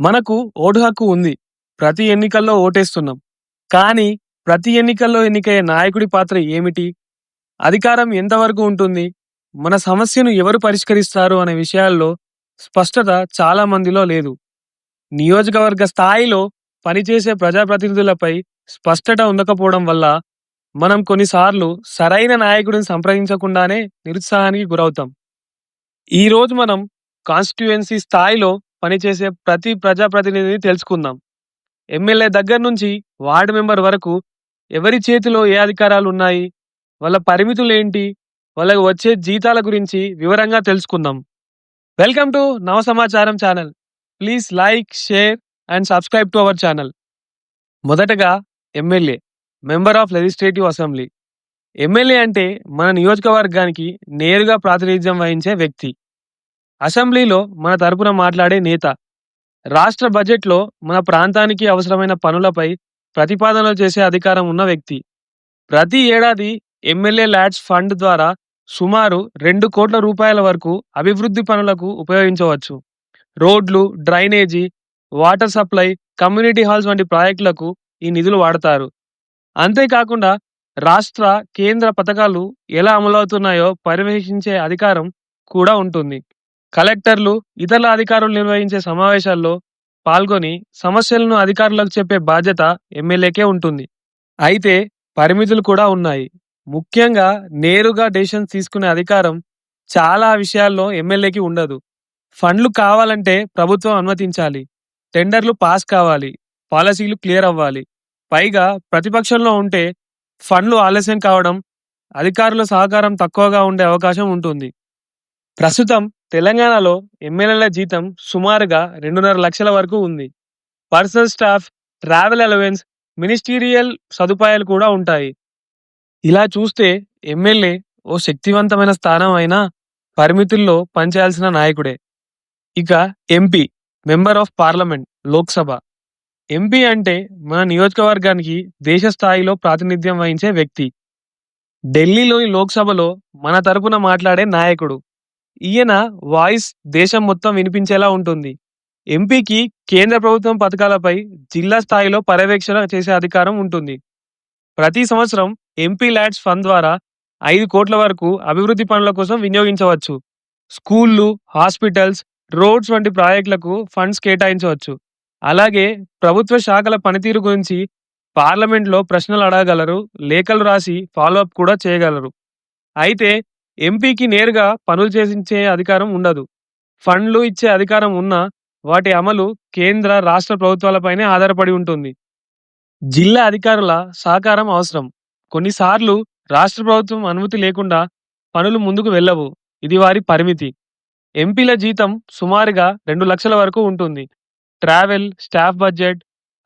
మనకు ఓటు హక్కు ఉంది. ప్రతి ఎన్నికల్లో ఓటేస్తున్నాం. కానీ ప్రతి ఎన్నికల్లో ఎన్నికయ్యే నాయకుడి పాత్ర ఏమిటి? అధికారం ఎంతవరకు ఉంటుంది? మన సమస్యను ఎవరు పరిష్కరిస్తారు అనే విషయాల్లో స్పష్టత చాలా మందిలో లేదు. నియోజకవర్గ స్థాయిలో పనిచేసే ప్రజాప్రతినిధులపై స్పష్టత ఉండకపోవడం వల్ల మనం కొన్నిసార్లు సరైన నాయకుడిని సంప్రదించకుండానే నిరుత్సాహానికి గురవుతాం. ఈ రోజు మనం కాన్స్టిట్యుయెన్సీ స్థాయిలో పనిచేసే ప్రతి ప్రజాప్రతినిధిని తెలుసుకుందాం. ఎమ్మెల్యే దగ్గర నుంచి వార్డు మెంబర్ వరకు ఎవరి చేతిలో ఏ అధికారాలు ఉన్నాయి? వాళ్ళ పరిమితులేంటి? వాళ్ళకి వచ్చే జీతాల గురించి వివరంగా తెలుసుకుందాం. Welcome to Nava Samacharam channel. Please like, share and subscribe to our channel. మొదటగా MLA member of legislative assembly. MLA అంటే మన నియోజకవర్గానికి నేరుగా ప్రాతినిధ్యం వహించే వ్యక్తి. అసెంబ్లీలో మన తరపున మాట్లాడే నేత. రాష్ట్ర బడ్జెట్లో మన ప్రాంతానికి అవసరమైన పనులపై ప్రతిపాదనలు చేసే అధికారం ఉన్న వ్యక్తి. ప్రతి ఏడాది ఎమ్మెల్యే ల్యాడ్స్ ఫండ్ ద్వారా సుమారు రెండు కోట్ల రూపాయల వరకు అభివృద్ధి పనులకు ఉపయోగించవచ్చు. రోడ్లు, drainage, water supply, community halls వంటి ప్రాజెక్టులకు ఈ నిధులు వాడతారు. అంతేకాకుండా రాష్ట్ర, కేంద్ర పథకాలు ఎలా అమలవుతున్నాయో పర్యవేక్షించే అధికారం కూడా ఉంటుంది. కలెక్టర్లు, ఇతర అధికారులు నిర్వహించే సమావేశాల్లో పాల్గొని సమస్యలను అధికారులకు చెప్పే బాధ్యత ఎమ్మెల్యేకే ఉంటుంది. అయితే పరిమితులు కూడా ఉన్నాయి. ముఖ్యంగా నేరుగా డెసిషన్స్ తీసుకునే అధికారం చాలా విషయాల్లో ఎమ్మెల్యేకి ఉండదు. ఫండ్లు కావాలంటే ప్రభుత్వం అనుమతించాలి. టెండర్లు పాస్ కావాలి. పాలసీలు క్లియర్ అవ్వాలి. పైగా ప్రతిపక్షంలో ఉంటే ఫండ్లు ఆలస్యం కావడం, అధికారుల సహకారం తక్కువగా ఉండే అవకాశం ఉంటుంది. ప్రస్తుతం తెలంగాణలో ఎమ్మెల్యేల జీతం సుమారుగా రెండున్నర లక్షల వరకు ఉంది. Personal staff, travel allowance, ministerial సదుపాయాలు కూడా ఉంటాయి. ఇలా చూస్తే ఎమ్మెల్యే ఓ శక్తివంతమైన స్థానం అయినా పరిమితుల్లో పనిచేయాల్సిన నాయకుడే. ఇక MP member of parliament Lok Sabha. MP అంటే మన నియోజకవర్గానికి దేశ స్థాయిలో ప్రాతినిధ్యం వహించే వ్యక్తి. ఢిల్లీలోని లోక్సభలో మన తరపున మాట్లాడే నాయకుడు. ఈయన వాయిస్ దేశం మొత్తం వినిపించేలా ఉంటుంది. ఎంపీకి కేంద్ర ప్రభుత్వం పథకాలపై జిల్లా స్థాయిలో పర్యవేక్షణ చేసే అధికారం ఉంటుంది. ప్రతి సంవత్సరం ఎంపీ ల్యాడ్స్ ఫండ్ ద్వారా ఐదు కోట్ల వరకు అభివృద్ధి పనుల కోసం వినియోగించవచ్చు. స్కూళ్ళు హాస్పిటల్స్, రోడ్స్ వంటి ప్రాజెక్టులకు ఫండ్స్ కేటాయించవచ్చు. అలాగే ప్రభుత్వ శాఖల పనితీరు గురించి పార్లమెంట్లో ప్రశ్నలు అడగగలరు. లేఖలు రాసి ఫాలోఅప్ కూడా చేయగలరు. అయితే ఎంపీకి నేరుగా పనులు చేసించే అధికారం ఉండదు. ఫండ్లు ఇచ్చే అధికారం ఉన్నా వాటి అమలు కేంద్ర, రాష్ట్ర ప్రభుత్వాలపైనే ఆధారపడి ఉంటుంది. జిల్లా అధికారుల సహకారం అవసరం. కొన్నిసార్లు రాష్ట్ర ప్రభుత్వం అనుమతి లేకుండా పనులు ముందుకు వెళ్ళవు. ఇది వారి పరిమితి. ఎంపీల జీతం సుమారుగా రెండు లక్షల వరకు ఉంటుంది. Travel, staff budget,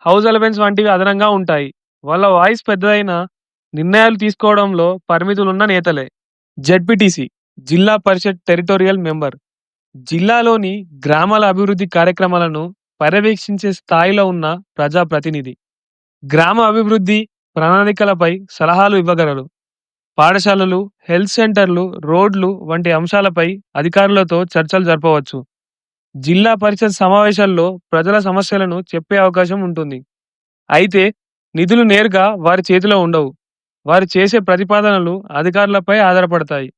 house allowance వంటివి అదనంగా ఉంటాయి. వాళ్ళ వాయిస్ పెద్దదైనా నిర్ణయాలు తీసుకోవడంలో పరిమితులున్న నేతలే. జెడ్పీటీసీ జిల్లా పరిషత్ టెరిటోరియల్ మెంబర్. జిల్లాలోని గ్రామాల అభివృద్ధి కార్యక్రమాలను పర్యవేక్షించే స్థాయిలో ఉన్న ప్రజాప్రతినిధి. గ్రామ అభివృద్ధి ప్రణాళికలపై సలహాలు ఇవ్వగలరు. పాఠశాలలు, హెల్త్ సెంటర్లు, రోడ్లు వంటి అంశాలపై అధికారులతో చర్చలు జరపవచ్చు. జిల్లా పరిషత్ సమావేశాల్లో ప్రజల సమస్యలను చెప్పే అవకాశం ఉంటుంది. అయితే నిధులు నేరుగా వారి చేతిలో ఉండవు. వారు చేసే ప్రతిపాదనలు అధికారులపై ఆధారపడతాయి.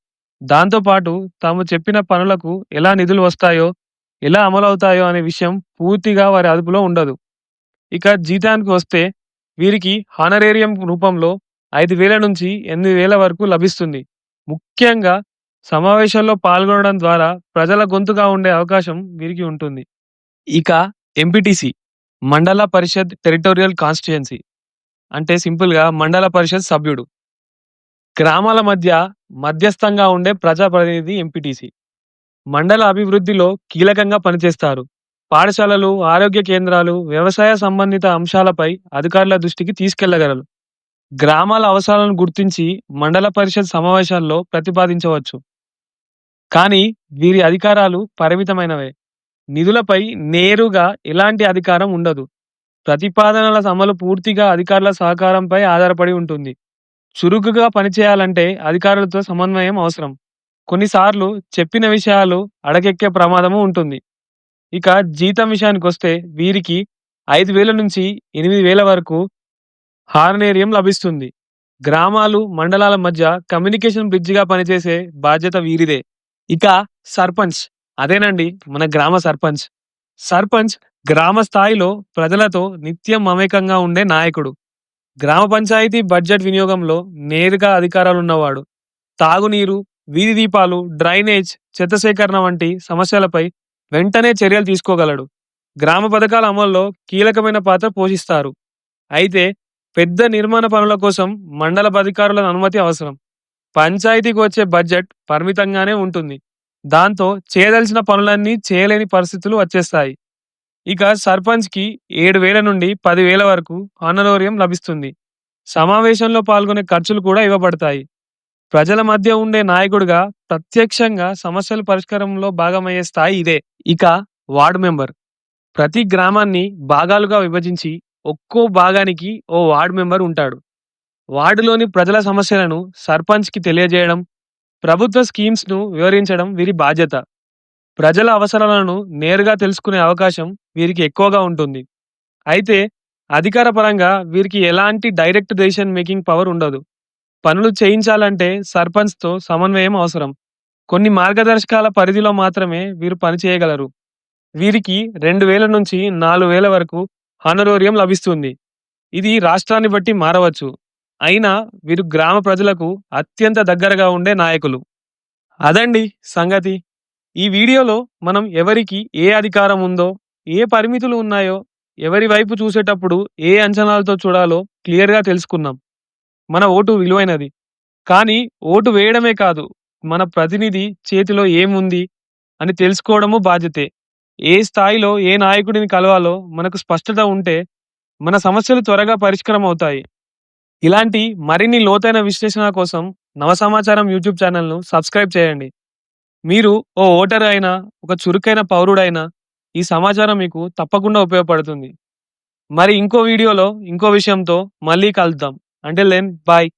దాంతోపాటు తాము చెప్పిన పనులకు ఎలా నిధులు వస్తాయో, ఎలా అమలవుతాయో అనే విషయం పూర్తిగా వారి అదుపులో ఉండదు. ఇక జీతానికి వస్తే వీరికి హానరేరియం రూపంలో ఐదు వేల నుంచి ఎనిమిది వేల వరకు లభిస్తుంది. ముఖ్యంగా సమావేశాల్లో పాల్గొనడం ద్వారా ప్రజల గొంతుగా ఉండే అవకాశం వీరికి ఉంటుంది. ఇక MPTC mandal parishad territorial constituency అంటే సింపుల్‌గా మండల పరిషత్ సభ్యుడు. గ్రామాల మధ్య మధ్యస్థంగా ఉండే ప్రజాప్రతినిధి ఎంపీటీసీ. మండల అభివృద్ధిలో కీలకంగా పనిచేస్తారు. పాఠశాలలు, ఆరోగ్య కేంద్రాలు, వ్యవసాయ సంబంధిత అంశాలపై అధికారుల దృష్టికి తీసుకెళ్ళగలరు. గ్రామాల అవసరాలను గుర్తించి మండల పరిషత్ సమావేశాల్లో ప్రతిపాదించవచ్చు. కానీ వీరి అధికారాలు పరిమితమైనవే. నిధులపై నేరుగా ఎలాంటి అధికారం ఉండదు. ప్రతిపాదనల అమలు పూర్తిగా అధికారుల సహకారంపై ఆధారపడి ఉంటుంది. చురుకుగా పనిచేయాలంటే అధికారులతో సమన్వయం అవసరం. కొన్నిసార్లు చెప్పిన విషయాలు అడకెక్కే ప్రమాదము ఉంటుంది. ఇక జీతం విషయానికొస్తే వీరికి ఐదు వేల నుంచి 8,000 వరకు హార్నేరియం లభిస్తుంది. గ్రామాలు, మండలాల మధ్య కమ్యూనికేషన్ బ్రిడ్జిగా పనిచేసే బాధ్యత వీరిదే. ఇక సర్పంచ్ అదేనండి మన గ్రామ సర్పంచ్. సర్పంచ్ గ్రామ స్థాయిలో ప్రజలతో నిత్యం మమేకంగా ఉండే నాయకుడు. గ్రామ పంచాయతీ బడ్జెట్ వినియోగంలో నేరుగా అధికారాలున్నవాడు. తాగునీరు, వీధి దీపాలు, డ్రైనేజ్, చెత్త సేకరణ వంటి సమస్యలపై వెంటనే చర్యలు తీసుకోగలడు. గ్రామ పథకాల అమల్లో కీలకమైన పాత్ర పోషిస్తారు. అయితే పెద్ద నిర్మాణ పనుల కోసం మండల అధికారుల అనుమతి అవసరం. పంచాయతీకి వచ్చే బడ్జెట్ పరిమితంగానే ఉంటుంది. దాంతో చేయదలిచిన పనులన్నీ చేయలేని పరిస్థితులు వచ్చేస్తాయి. ఇక సర్పంచ్‌కి 7,000 నుండి పదివేల వరకు ఆనరోరియం లభిస్తుంది. సమావేశంలో పాల్గొనే ఖర్చులు కూడా ఇవ్వబడతాయి. ప్రజల మధ్య ఉండే నాయకుడిగా ప్రత్యక్షంగా సమస్యల పరిష్కారంలో భాగమయ్యే స్థాయి ఇదే. ఇక వార్డు మెంబర్ ప్రతి గ్రామాన్ని భాగాలుగా విభజించి ఒక్కో భాగానికి ఓ వార్డు మెంబర్ ఉంటాడు. వార్డులోని ప్రజల సమస్యలను సర్పంచ్‌కి తెలియజేయడం, ప్రభుత్వ స్కీమ్స్‌ను వివరించడం వీరి బాధ్యత. ప్రజల అవసరాలను నేరుగా తెలుసుకునే అవకాశం వీరికి ఎక్కువగా ఉంటుంది. అయితే అధికార పరంగా వీరికి ఎలాంటి డైరెక్ట్ డెసిషన్ మేకింగ్ పవర్ ఉండదు. పనులు చేయించాలంటే సర్పంచ్‌తో సమన్వయం అవసరం. కొన్ని మార్గదర్శకాల పరిధిలో మాత్రమే వీరు పని చేయగలరు. వీరికి 2,000 నుంచి 4,000 వరకు హానరోరియం లభిస్తుంది. ఇది రాష్ట్రాన్ని బట్టి మారవచ్చు. అయినా వీరు గ్రామ ప్రజలకు అత్యంత దగ్గరగా ఉండే నాయకులు. అదండి సంగతి. ఈ వీడియోలో మనం ఎవరికి ఏ అధికారం ఉందో, ఏ పరిమితులు ఉన్నాయో, ఎవరి వైపు చూసేటప్పుడు ఏ అంచనాలతో చూడాలో క్లియర్‌గా తెలుసుకున్నాం. మన ఓటు విలువైనది. కానీ ఓటు వేయడమే కాదు, మన ప్రతినిధి చేతిలో ఏముంది అని తెలుసుకోవడము బాధ్యతే. ఏ స్థాయిలో ఏ నాయకుడిని కలవాలో మనకు స్పష్టత ఉంటే మన సమస్యలు త్వరగా పరిష్కారం అవుతాయి. ఇలాంటి మరిన్ని లోతైన విశ్లేషణ కోసం నవ సమాచారం యూట్యూబ్ ఛానల్ను సబ్స్క్రైబ్ చేయండి. మీరు ఓ ఓటర్ అయినా, ఒక చురుకైన పౌరుడైనా ఈ సమాచారం మీకు తప్పకుండా ఉపయోగపడుతుంది. మరి ఇంకో వీడియోలో ఇంకో విషయంతో మళ్ళీ కలుద్దాం. Until then bye